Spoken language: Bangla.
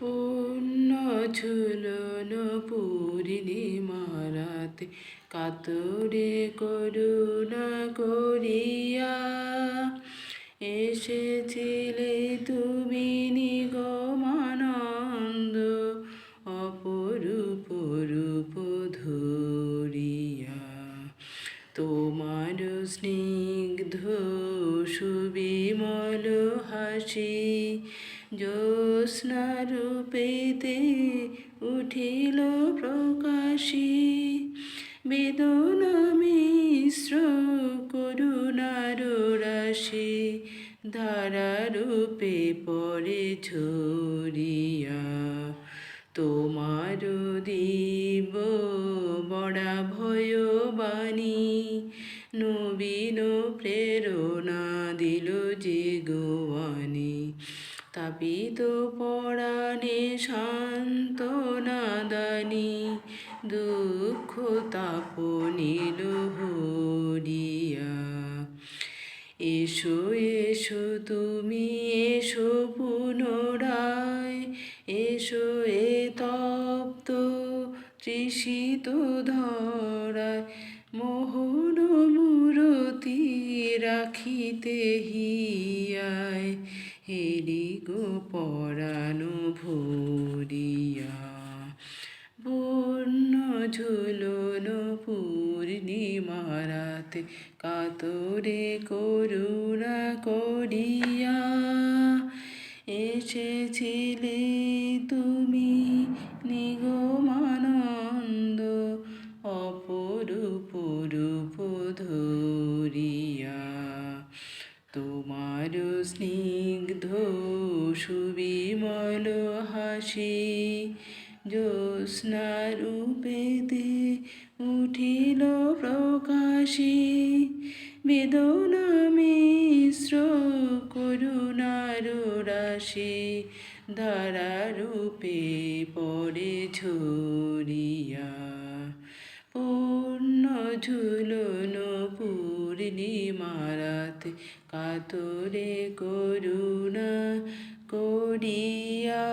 পূর্ণ ঝুলন পূর্ণিমারাতে কাতরে করুণা করিয়া এসেছিলে তুমি নিগমানন্দ, অপরূপ রূপ ধরিয়া। তোমার স্নিগ্ধ সুবিমল হাসি জ্যোৎস্না রূপেতে উঠিল প্রকাশী। বেদনা মিশ্র করুণার ধারারূপে পরে ঝরিয়া। তোমার দিব বড়া ভয়বাণী। নবীন প্রেরণা দিল যে গোয়ানি। তাপিত পরাণে শান্তনা দানি দুঃখ তাপ নীল এসো এসো, তুমি এসো পুনরায়, এসো এ তপ্ত তৃষিত ধরায়, মোহন মূরতি রাখিতে হিয়ায়। হেরি গো পরানো ভরিয়া। পূর্ণ ঝুলন পূর্ণিমারাতে কাতরে করুণা করিয়া। এসেছিলে তুমি নিগমানন্দ অপরূপ রূপ ধরিয়া। তোমার স্নিগ্ধ সুবিমল হাসি জ্যোৎস্না রূপেতে উঠিল প্রকাশী। বেদনা মিশ্র করুণার রাশি ধারারূপে পড়ে ঝরিয়া পূর্ণ ঝুলন পূর্ণিমারাতে কাতরে করুণা করিয়া